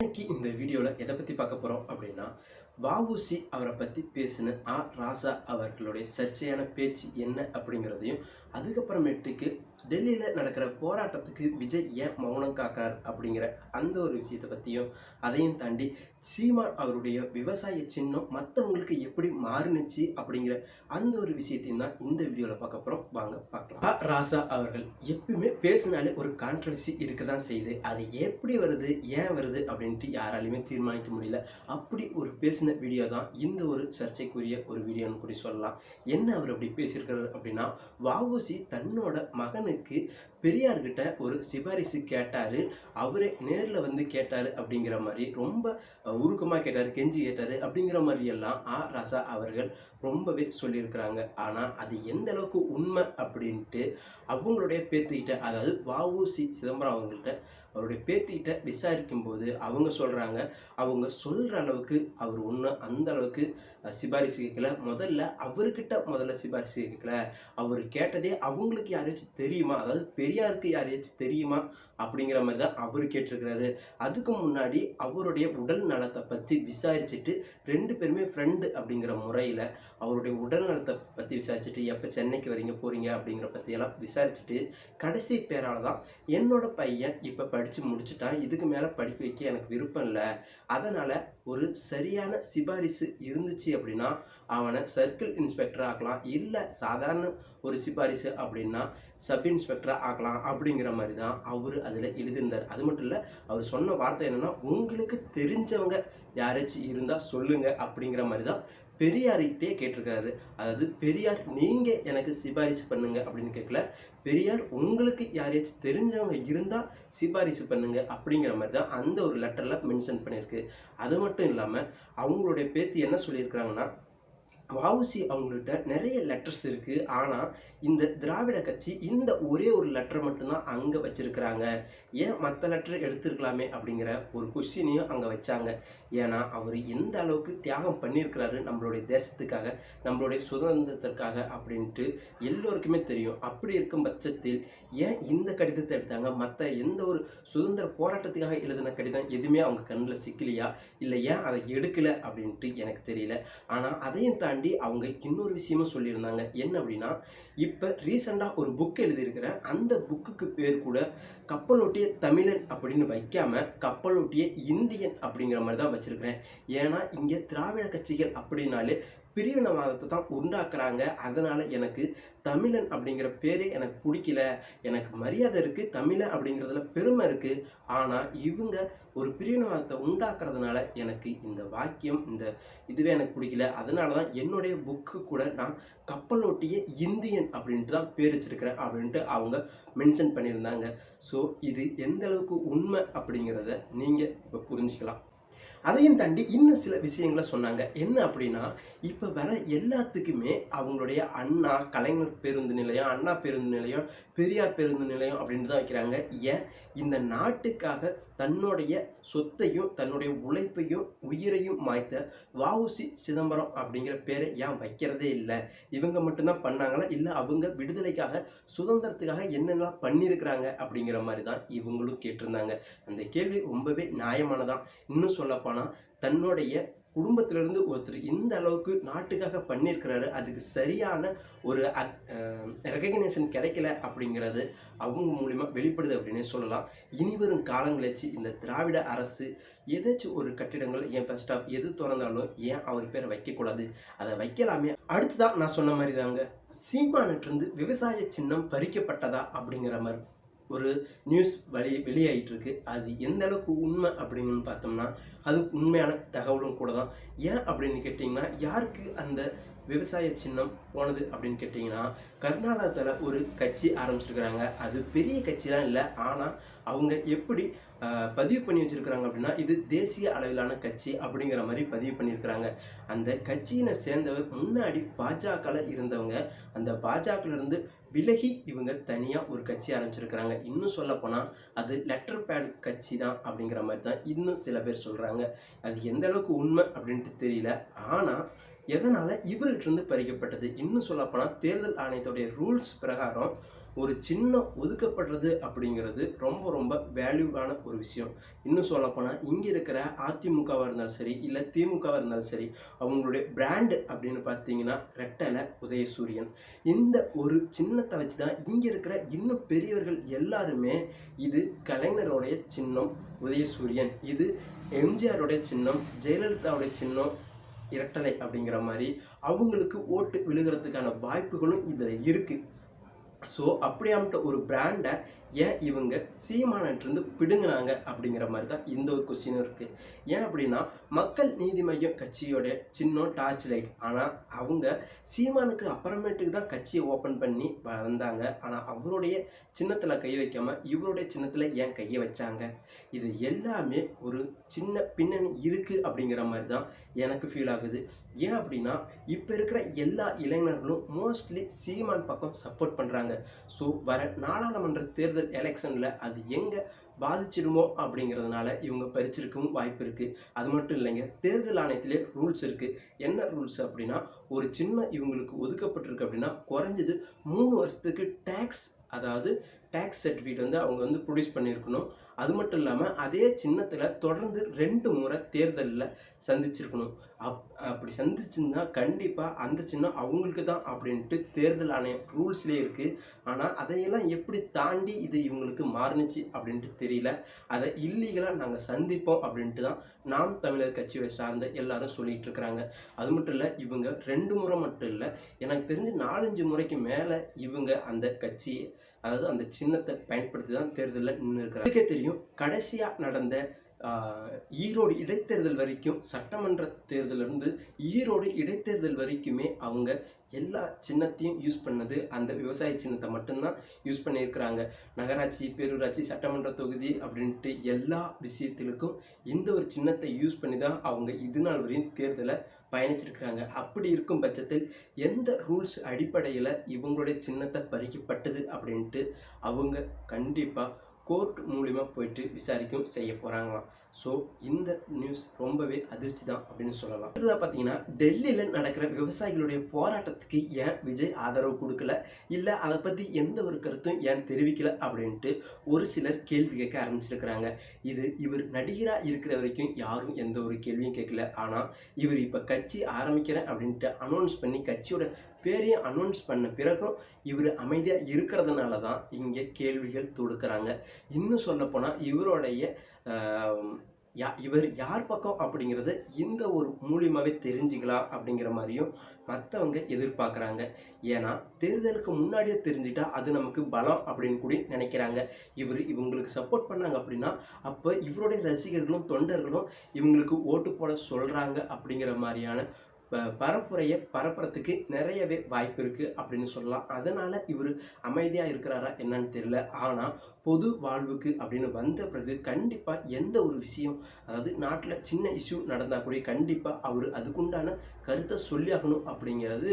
இன்னைக்கு இந்த வீடியோவில் எதை பற்றி பார்க்க போகிறோம் அப்படின்னா வஉசி அவரை பற்றி பேசின ஆ ராசா அவர்களுடைய சர்ச்சையான பேச்சு என்ன அப்படிங்கிறதையும் அதுக்கப்புறமேட்டுக்கு டெல்லியில் நடக்கிற போராட்டத்துக்கு விஜய் ஏன் மௌனம் காக்கார் அப்படிங்கிற அந்த ஒரு விஷயத்தை பற்றியும் அதையும் தாண்டி சீமான் அவருடைய விவசாய சின்னம் மற்றவங்களுக்கு எப்படி மாறுனுச்சு அப்படிங்கிற அந்த ஒரு விஷயத்தையும் தான் இந்த வீடியோவில் பார்க்க போகிறோம் வாங்க பார்க்கலாம். ராசா அவர்கள் எப்பயுமே பேசினாலே ஒரு கான்ட்ரவர்சி இருக்க தான் செய்யுது. அது எப்படி வருது ஏன் வருது அப்படின்ட்டு யாராலையுமே தீர்மானிக்க முடியல. அப்படி ஒரு பேசின வீடியோ தான் இந்த ஒரு சர்ச்சைக்குரிய ஒரு வீடியோன்னு கூட சொல்லலாம். என்ன அவர் அப்படி பேசியிருக்கிறார் அப்படின்னா வஉசி தன்னோட மகனுக்கு பெரியார்கிட்ட ஒரு சிபாரிசு கேட்டார். அவரே நேரில் வந்து கேட்டார் அப்படிங்கிற மாதிரி ரொம்ப உருக்கமாக கேட்டார் கெஞ்சி கேட்டார் அப்படிங்கிற மாதிரி எல்லாம் ஆ ராசா அவர்கள் ரொம்பவே சொல்லியிருக்கிறாங்க. ஆனால் அது எந்த அளவுக்கு உண்மை அப்படின்ட்டு அவங்களுடைய பேத்திக்கிட்ட அதாவது வஉசி சிதம்பரம் அவங்கள்ட்ட அவருடைய பேத்திக்கிட்ட விசாரிக்கும் போது அவங்க சொல்கிறாங்க அவங்க சொல்கிற அளவுக்கு அவர் ஒன்றும் அந்த அளவுக்கு சிபாரிசு கேட்கல முதல்ல அவர்கிட்ட முதல்ல சிபாரிசு கேட்கல அவர் கேட்டதே அவங்களுக்கு யாராச்சும் தெரியும் அதாவது பெரியாருக்கு யாரையாச்சும் தெரியுமா? அப்படிங்கிற மாதிரி தான் அவர் கேட்டிருக்கிறாரு. அதுக்கு முன்னாடி அவருடைய உடல் நலத்தை பற்றி விசாரிச்சுட்டு ரெண்டு பேருமே ஃப்ரெண்டு அப்படிங்கிற முறையில் அவருடைய உடல் நலத்தை பற்றி விசாரிச்சுட்டு எப்போ சென்னைக்கு வரீங்க போகிறீங்க அப்படிங்கிற பற்றியெல்லாம் விசாரிச்சுட்டு கடைசி பேரால் தான் என்னோட பையன் இப்போ படித்து முடிச்சுட்டான். இதுக்கு மேலே படிக்க வைக்க எனக்கு விருப்பம் இல்லை. அதனால் ஒரு சரியான சிபாரிசு இருந்துச்சு அப்படின்னா அவனை சர்க்கிள் இன்ஸ்பெக்டர் ஆக்கலாம். இல்லை சாதாரண ஒரு சிபாரிசு அப்படின்னா சப் இன்ஸ்பெக்டராக ஆக்கலாம் அப்படிங்கிற மாதிரி தான் அவர் அதில் எழுதியிருந்தார். அது மட்டும் இல்லை அவர் சொன்ன வார்த்தை என்னென்னா உங்களுக்கு தெரிஞ்சவங்க யாராச்சும் இருந்தால் சொல்லுங்கள் அப்படிங்கிற மாதிரி தான் பெரியார்கிட்டே கேட்டிருக்காரு. அதாவது பெரியார் நீங்கள் எனக்கு சிபாரிசு பண்ணுங்க அப்படின்னு கேட்கல பெரியார் உங்களுக்கு யாரையாச்சும் தெரிஞ்சவங்க இருந்தால் சிபாரிசு பண்ணுங்க அப்படிங்கிற மாதிரி தான் அந்த ஒரு லெட்டரில் மென்ஷன் பண்ணியிருக்கு. அது மட்டும் இல்லாமல் அவங்களுடைய பேத்தி என்ன சொல்லியிருக்கிறாங்கன்னா வஉசி அவங்கள்ட்ட நிறைய லெட்டர்ஸ் இருக்குது ஆனால் இந்த திராவிட கட்சி இந்த ஒரே ஒரு லெட்டரை மட்டும்தான் அங்கே வச்சுருக்கிறாங்க. ஏன் மற்ற லெட்டர் எடுத்துருக்கலாமே அப்படிங்கிற ஒரு கொஸ்டினையும் அங்கே வச்சாங்க. ஏன்னா அவர் எந்த அளவுக்கு தியாகம் பண்ணியிருக்கிறாரு நம்மளுடைய தேசத்துக்காக நம்மளுடைய சுதந்திரத்திற்காக அப்படின்ட்டு எல்லோருக்குமே தெரியும். அப்படி இருக்கும் பட்சத்தில் ஏன் இந்த கடிதத்தை எடுத்தாங்க? மற்ற எந்த ஒரு சுதந்திர போராட்டத்துக்காக எழுதின கடிதம் எதுவுமே அவங்க கண்ணில் சிக்கலையா? இல்லை ஏன் அதை எடுக்கலை அப்படின்ட்டு எனக்கு தெரியல. ஆனால் அதையும் தாண்டி அவங்க இன்னொரு விஷயமும் சொல்லியிருந்தாங்க. என்ன அப்படின்னா இப்போ ரீசெண்டாக ஒரு புக் எழுதியிருக்கிற அந்த புக்குக்கு பேர் கூட கப்பலோட்டிய தமிழன் அப்படின்னு வைக்காம கப்பலோட்டிய இந்தியன் அப்படிங்கிற மாதிரி தான் வச்சுருக்கிறேன். ஏன்னா இங்கே திராவிட கட்சிகள் அப்படின்னாலே பிரிவினவாதத்தை தான் உண்டாக்குறாங்க. அதனால் எனக்கு தமிழன் அப்படிங்கிற பேரே எனக்கு பிடிக்கல. எனக்கு மரியாதை இருக்குது தமிழன் அப்படிங்கிறதுல பெருமை இருக்குது ஆனால் இவங்க ஒரு பிரிவினவாதத்தை உண்டாக்குறதுனால எனக்கு இந்த வாக்கியம் இந்த இதுவே எனக்கு பிடிக்கல. அதனால தான் என்னுடைய புக்கு கூட நான் கப்பலோட்டிய இந்தியன் அப்படின்ட்டு தான் பேர் வச்சிருக்கிறேன் அப்படின்ட்டு அவங்க மென்ஷன் பண்ணியிருந்தாங்க. ஸோ இது எந்த அளவுக்கு உண்மை அப்படிங்கிறத நீங்கள் இப்போ புரிஞ்சுக்கலாம். அதையும் தாண்டி இன்னும் சில விஷயங்களை சொன்னாங்க. என்ன அப்படின்னா இப்போ வர எல்லாத்துக்குமே அவங்களுடைய அண்ணா கலைஞர் பேருந்து நிலையம் அண்ணா பேருந்து நிலையம் பெரியார் பேருந்து நிலையம் அப்படின்னு தான் வைக்கிறாங்க. ஏன்? இந்த நாட்டுக்காக தன்னுடைய சொத்தையும் தன்னுடைய உழைப்பையும் உயிரையும் மாய்த்த வஉசி சிதம்பரம் அப்படிங்கிற பேரை ஏன் வைக்கிறதே இல்லை? இவங்க மட்டும்தான் பண்ணாங்களா? இல்லை அவங்க விடுதலைக்காக சுதந்திரத்துக்காக என்னென்னலாம் பண்ணியிருக்கிறாங்க அப்படிங்கிற மாதிரி தான் இவங்களும் கேட்டிருந்தாங்க. அந்த கேள்வி ரொம்பவே நியாயமானதான். இன்னும் பார்ப்பானா தன்னுடைய குடும்பத்திலிருந்து ஒருத்தர் இந்த அளவுக்கு நாட்டுக்காக பண்ணியிருக்கிறாரு. அதுக்கு சரியான ஒரு ரெகக்னேஷன் கிடைக்கல அப்படிங்கிறது அவங்க மூலிமா வெளிப்படுது அப்படின்னே சொல்லலாம். இனிவரும் காலங்களிச்சு இந்த திராவிட அரசு எதாச்சும் ஒரு கட்டிடங்கள் ஏன் பஸ் ஸ்டாப் எது திறந்தாலும் ஏன் அவர் பேரை வைக்கக்கூடாது? அதை வைக்கலாமே. அடுத்ததான் நான் சொன்ன மாதிரி தாங்க சீமானிட்டிருந்து விவசாய சின்னம் பறிக்கப்பட்டதா அப்படிங்கிற மாதிரி. ஒரு நியூஸ் வழி வெளியாயிட்டு இருக்கு அது எந்த அளவுக்கு உண்மை அப்படின்னு பார்த்தோம்னா அது உண்மையான தகவலும் கூட தான் ஏன் அப்படின்னு கேட்டிங்கன்னா யாருக்கு அந்த விவசாய சின்னம் போனது அப்படின்னு கேட்டிங்கன்னா கர்நாடகத்தில் ஒரு கட்சி ஆரம்பிச்சிருக்கிறாங்க. அது பெரிய கட்சிலாம் இல்லை. ஆனால் அவங்க எப்படி பதிவு பண்ணி வச்சிருக்கிறாங்க அப்படின்னா இது தேசிய அளவிலான கட்சி அப்படிங்கிற மாதிரி பதிவு பண்ணியிருக்கிறாங்க. அந்த கட்சியினை சேர்ந்தவர் முன்னாடி பாஜகவில் இருந்தவங்க அந்த பாஜகலேருந்து விலகி இவங்க தனியாக ஒரு கட்சி ஆரம்பிச்சிருக்கிறாங்க. இன்னும் சொல்லப்போனால் அது லெட்டர் பேட் கட்சி தான் அப்படிங்கிற மாதிரி தான் இன்னும் சில பேர் சொல்கிறாங்க அது எந்த அளவுக்கு உண்மை அப்படின்ட்டு தெரியல. ஆனால் எதனால் இவர்கிட்ட இருந்து பறிக்கப்பட்டது? இன்னும் சொல்லப்போனால் தேர்தல் ஆணையத்துடைய ரூல்ஸ் பிரகாரம் ஒரு சின்னம் ஒதுக்கப்படுறது அப்படிங்கிறது ரொம்ப ரொம்ப வேல்யூவான ஒரு விஷயம். இன்னும் சொல்லப்போனால் இங்கே இருக்கிற அதிமுகவாக இருந்தாலும் சரி இல்லை திமுகவாக இருந்தாலும் சரி அவங்களுடைய பிராண்டு அப்படின்னு பார்த்தீங்கன்னா ரெட்டலை உதயசூரியன். இந்த ஒரு சின்னத்தை வச்சு தான் இங்கே இருக்கிற இன்னும் பெரியவர்கள் எல்லாருமே இது கலைஞரோடைய சின்னம் உதயசூரியன். இது எம்ஜிஆருடைய சின்னம் ஜெயலலிதாவுடைய சின்னம் இரட்டலை அப்படிங்கிற மாதிரி அவங்களுக்கு ஓட்டு விழுகிறதுக்கான வாய்ப்புகளும் இதில் இருக்குது ஸோ அப்படியாமட்ட ஒரு பிராண்டை ஏன் இவங்க சீமானிட்டிருந்து பிடுங்கினாங்க அப்படிங்கிற மாதிரி தான் இந்த ஒரு கொஸ்டினும் இருக்குது ஏன் அப்படின்னா மக்கள் நீதி மையம் கட்சியோட சின்னம் டார்ச் லைட் ஆனால் அவங்க சீமானுக்கு அப்புறமேட்டுக்கு தான் கட்சியை ஓப்பன் பண்ணி வந்தாங்க. ஆனால் அவருடைய சின்னத்தில் கை வைக்காமல் இவருடைய சின்னத்தில் ஏன் கையை வச்சாங்க? இது எல்லாமே ஒரு சின்ன பின்னணி இருக்குது அப்படிங்கிற மாதிரி தான் எனக்கு ஃபீல் ஆகுது. ஏன் அப்படின்னா இப்போ இருக்கிற எல்லா இளைஞர்களும் மோஸ்ட்லி சீமான் பக்கம் சப்போர்ட் பண்ணுறாங்க ஸோ வர நாடாளுமன்ற தேர்தல் எலெக்ஷனில் அது எங்கே பாதிச்சிடுமோ அப்படிங்கிறதுனால இவங்க பறிச்சிருக்கவும் வாய்ப்பு இருக்குது அது மட்டும் இல்லைங்க தேர்தல் ஆணையத்திலே ரூல்ஸ் இருக்குது என்ன ரூல்ஸ் அப்படின்னா ஒரு சின்ன இவங்களுக்கு ஒதுக்கப்பட்டிருக்கு அப்படின்னா குறைஞ்சது மூணு வருஷத்துக்கு டேக்ஸ் அதாவது டேக்ஸ் சர்டிஃபிகேட் வந்து அவங்க வந்து ப்ரொடியூஸ் பண்ணியிருக்கணும். அது மட்டும் இல்லாமல் அதே சின்னத்தில் தொடர்ந்து ரெண்டு முறை தேர்தலில் சந்திச்சிருக்கணும். அப் அப்படி சந்திச்சுன்னா கண்டிப்பாக அந்த சின்னம் அவங்களுக்கு தான் அப்படின்ட்டு தேர்தல் ஆணையம் ரூல்ஸ்லேயே இருக்குது ஆனால் அதையெல்லாம் எப்படி தாண்டி இது இவங்களுக்கு மாறுனுச்சு அப்படின்ட்டு தெரியல. அதை இல்லீகலாக நாங்கள் சந்திப்போம் அப்படின்ட்டு தான் நாம் தமிழர் கட்சியை சார்ந்த எல்லாரும் சொல்லிகிட்டு இருக்கிறாங்க. அது மட்டும் இல்லை இவங்க ரெண்டு முறை மட்டும் இல்லை எனக்கு தெரிஞ்சு நாலஞ்சு முறைக்கு மேலே இவங்க அந்த கட்சியை அதாவது அந்த சின்னத்தை பயன்படுத்தி தான் தேர்தலில் நின்று இருக்கிறாங்க. இதுக்கே தெரியும் கடைசியாக நடந்த ஈரோடு இடைத்தேர்தல் வரைக்கும் சட்டமன்ற தேர்தலிருந்து ஈரோடு இடைத்தேர்தல் வரைக்குமே அவங்க எல்லா சின்னத்தையும் யூஸ் பண்ணது அந்த விவசாய சின்னத்தை மட்டும்தான் யூஸ் பண்ணியிருக்கிறாங்க. நகராட்சி பேரூராட்சி சட்டமன்ற தொகுதி அப்படின்ட்டு எல்லா விஷயத்திலுக்கும் இந்த ஒரு சின்னத்தை யூஸ் பண்ணி தான் அவங்க இது நாள் வரையும் தேர்தலை பயணிச்சிருக்கிறாங்க. அப்படி இருக்கும் பட்சத்தில் எந்த ரூல்ஸ் அடிப்படையில் இவங்களுடைய சின்னத்தை பறிக்கப்பட்டது அப்படின்ட்டு அவங்க கண்டிப்பாக கோர்ட் மூலிமா போயிட்டு விசாரிக்கும் செய்ய போகிறாங்களாம் ஸோ இந்த நியூஸ் ரொம்பவே அதிர்ச்சி தான் அப்படின்னு சொல்லலாம். அடுத்ததாக பார்த்தீங்கன்னா டெல்லியில் நடக்கிற விவசாயிகளுடைய போராட்டத்துக்கு ஏன் விஜய் ஆதரவு கொடுக்கல? இல்லை அதை பற்றி எந்த ஒரு கருத்தும் ஏன் தெரிவிக்கல அப்படின்ட்டு ஒரு சிலர் கேள்வி கேட்க ஆரம்பிச்சிருக்கிறாங்க. இது இவர் நடிகராக இருக்கிற வரைக்கும் யாரும் எந்த ஒரு கேள்வியும் கேட்கல. ஆனால் இவர் இப்போ கட்சி ஆரம்பிக்கிறேன் அப்படின்ட்டு அனௌன்ஸ் பண்ணி கட்சியோட பேரையும் அனௌன்ஸ் பண்ண பிறகும் இவர் அமைதியாக இருக்கிறதுனால தான் இங்கே கேள்விகள் தொடுக்கிறாங்க. இன்னும் சொல்லப்போனால் இவருடைய யா இவர் யார் பக்கம் அப்படிங்கிறத இந்த ஒரு மூலியமாகவே தெரிஞ்சுக்கலாம் அப்படிங்கிற மாதிரியும் மற்றவங்க எதிர்பார்க்குறாங்க. ஏன்னா தேர்தலுக்கு முன்னாடியே தெரிஞ்சுட்டா அது நமக்கு பலம் அப்படின்னு கூட நினைக்கிறாங்க. இவர் இவங்களுக்கு சப்போர்ட் பண்ணாங்க அப்படின்னா அப்போ இவருடைய ரசிகர்களும் தொண்டர்களும் இவங்களுக்கு ஓட்டு போட சொல்கிறாங்க அப்படிங்கிற மாதிரியான பரப்புரையை பரப்புறதுக்கு நிறையவே வாய்ப்பு இருக்குது அப்படின்னு சொல்லலாம். அதனால் இவர் அமைதியாக இருக்கிறாரா என்னன்னு தெரியல. ஆனால் பொது வாழ்வுக்கு அப்படின்னு வந்த பிறகு கண்டிப்பாக எந்த ஒரு விஷயம் அதாவது நாட்டில் சின்ன இஷ்யூ நடந்தால் கூட கண்டிப்பாக அவர் அதுக்குண்டான கருத்தை சொல்லியாகணும் அப்படிங்கிறது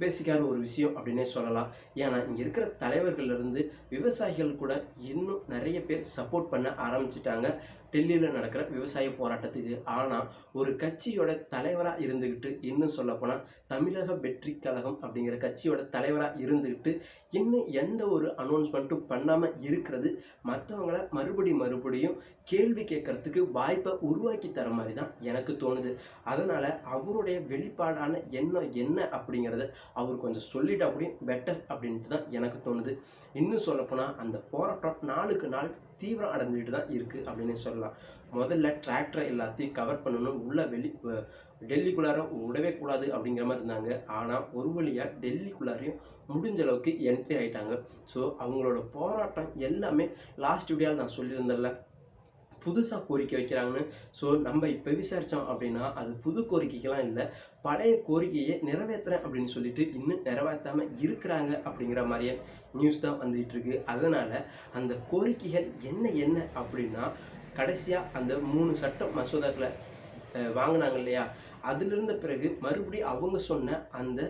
பேசிக்கான ஒரு விஷயம் அப்படின்னே சொல்லலாம். ஏன்னா இங்கே இருக்கிற தலைவர்கள்லேருந்து விவசாயிகள் கூட இன்னும் நிறைய பேர் சப்போர்ட் பண்ண ஆரம்பிச்சிட்டாங்க. டெல்லியில் நடக்கிற விவசாய போராட்டத்துக்கு ஆனால் ஒரு கட்சியோட தலைவராக இருந்துக்கிட்டு இன்னும் சொல்லப்போனால் தமிழக வெற்றி கழகம் அப்படிங்கிற கட்சியோட தலைவராக இருந்துக்கிட்டு இன்னும் எந்த ஒரு அனௌன்ஸ்மெண்ட்டும் பண்ணாமல் இருக்கிறது மற்றவங்கள மறுபடி மறுபடியும் கேள்வி கேட்கறதுக்கு வாய்ப்பை உருவாக்கி தர மாதிரி தான் எனக்கு தோணுது. அதனால் அவருடைய வெளிப்பாடான எண்ணம் என்ன அப்படிங்கிறத அவர் கொஞ்சம் சொல்லிட்டா அப்படியும் பெட்டர் அப்படின்ட்டு தான் எனக்கு தோணுது. இன்னும் சொல்லப்போனால் அந்த போராட்டம் நாளுக்கு நாள் தீவிரம் அடைஞ்சிட்டு தான் இருக்குது அப்படின்னு சொல்லலாம். முதல்ல டிராக்டரை எல்லாத்தையும் கவர் பண்ணணும். உள்ள வெளி டெல்லிக்குள்ளார விடவே கூடாது அப்படிங்கிற மாதிரி இருந்தாங்க. ஆனால் ஒரு வழியாக டெல்லிக்குள்ளாரையும் முடிஞ்ச அளவுக்கு என்ட்ரி ஆகிட்டாங்க ஸோ அவங்களோட போராட்டம் எல்லாமே லாஸ்ட் வீடியோவில் நான் சொல்லியிருந்தேன்ல. புதுசாக கோரிக்கை வைக்கிறாங்கன்னு. ஸோ நம்ம இப்போ விசாரித்தோம் அப்படின்னா அது புது கோரிக்கைக்கெல்லாம் இல்லை. பழைய கோரிக்கையை நிறைவேற்றுறேன் அப்படின்னு சொல்லிட்டு இன்னும் நிறைவேற்றாமல் இருக்கிறாங்க அப்படிங்கிற மாதிரியே நியூஸ் தான் வந்துகிட்டு இருக்கு. அதனால் அந்த கோரிக்கைகள் என்ன என்ன அப்படின்னா கடைசியாக அந்த மூணு சட்ட மசோதாக்களை வாங்கினாங்க இல்லையா? அதிலிருந்த பிறகு மறுபடியும் அவங்க சொன்ன அந்த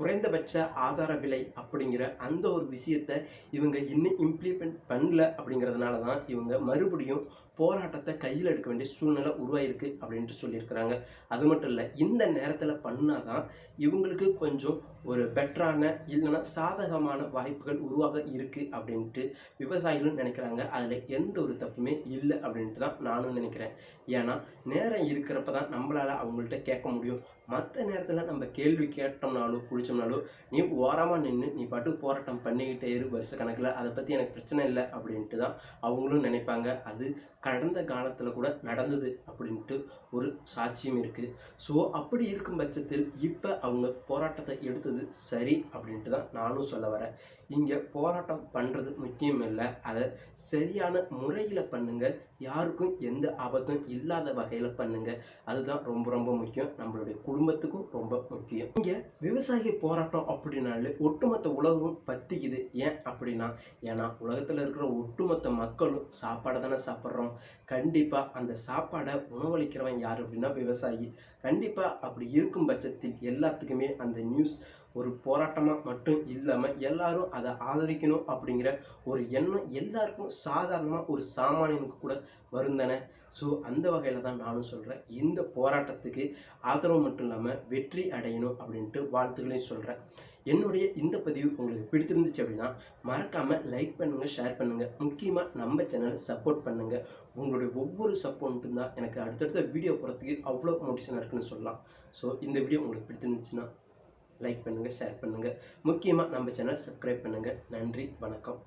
குறைந்தபட்ச ஆதார விலை அப்படிங்கிற அந்த ஒரு விஷயத்தை இவங்க இன்னும் இம்ப்ளிமெண்ட் பண்ணல அப்படிங்கிறதுனால தான் இவங்க மறுபடியும் போராட்டத்தை கையில் எடுக்க வேண்டிய சூழ்நிலை உருவாயிருக்கு அப்படின்ட்டு சொல்லியிருக்கிறாங்க. அது மட்டும் இல்லை இந்த நேரத்தில் பண்ணாதான் இவங்களுக்கு கொஞ்சம் ஒரு பெட்டரான இல்லைன்னா சாதகமான வாய்ப்புகள் உருவாக இருக்குது அப்படின்ட்டு விவசாயிகளும் நினைக்கிறாங்க. அதில் எந்த ஒரு தப்புமே இல்லை அப்படின்ட்டு தான் நானும் நினைக்கிறேன். ஏன்னா நேரம் இருக்கிறப்ப தான் நம்மளால் அவங்கள்ட்ட கேட்க முடியும். மற்ற நேரத்தில் நம்ம கேள்வி கேட்டோம்னாலும் குளிச்சோம்னாலோ நீ ஓரமாக நின்று நீ பாட்டு போராட்டம் பண்ணிக்கிட்டே இரு வருஷ கணக்கில் அதை பற்றி எனக்கு பிரச்சனை இல்லை அப்படின்ட்டு தான் அவங்களும் நினைப்பாங்க. அது கடந்த காலத்தில் கூட நடந்தது அப்படின்ட்டு ஒரு சாட்சியம் இருக்குது ஸோ அப்படி இருக்கும் பட்சத்தில் இப்போ அவங்க போராட்டத்தை எடுத்து கொடுத்தது சரி அப்படின்ட்டு தான் நானும் சொல்ல வரேன். இங்கே போராட்டம் பண்ணுறது முக்கியம் இல்லை. அதை சரியான முறையில் பண்ணுங்கள் யாருக்கும் எந்த ஆபத்தும் இல்லாத வகையில் பண்ணுங்கள் அதுதான் ரொம்ப ரொம்ப முக்கியம். நம்மளுடைய குடும்பத்துக்கும் ரொம்ப முக்கியம். இங்கே விவசாய போராட்டம் அப்படின்னாலே ஒட்டுமொத்த உலகம் பத்திக்குது. ஏன் அப்படின்னா ஏன்னா உலகத்தில் இருக்கிற ஒட்டுமொத்த மக்களும் சாப்பாடை தானே சாப்பிட்றோம். கண்டிப்பாக அந்த சாப்பாடை உணவளிக்கிறவன் யார் அப்படின்னா விவசாயி. கண்டிப்பாக அப்படி இருக்கும் பட்சத்தில் எல்லாத்துக்குமே அந்த நியூஸ் ஒரு போராட்டமாக மட்டும் இல்லாமல் எல்லாரும் அதை ஆதரிக்கணும் அப்படிங்கிற ஒரு எண்ணம் எல்லாருக்கும் சாதாரணமாக ஒரு சாமானியனுக்கு கூட வருந்தன ஸோ அந்த வகையில் தான் நானும் சொல்கிறேன் இந்த போராட்டத்துக்கு ஆதரவு மட்டும் இல்லாமல் வெற்றி அடையணும் அப்படின்ட்டு வாழ்த்துக்களையும் சொல்கிறேன் என்னுடைய இந்த பதிவு உங்களுக்கு பிடித்திருந்துச்சு அப்படின்னா மறக்காமல் லைக் பண்ணுங்கள் ஷேர் பண்ணுங்கள் முக்கியமாக நம்ம சேனலை சப்போர்ட் பண்ணுங்கள் உங்களுடைய ஒவ்வொரு சப்போர்ட்டும் தான் எனக்கு அடுத்தடுத்த வீடியோ போகிறதுக்கு அவ்வளோ மோட்டிவேஷனாக இருக்குன்னு சொல்லலாம். ஸோ இந்த வீடியோ உங்களுக்கு பிடித்திருந்துச்சுன்னா லைக் பண்ணுங்கள் ஷேர் பண்ணுங்கள் முக்கியமாக நம்ம சேனல் சப்ஸ்கிரைப் பண்ணுங்கள் நன்றி வணக்கம்.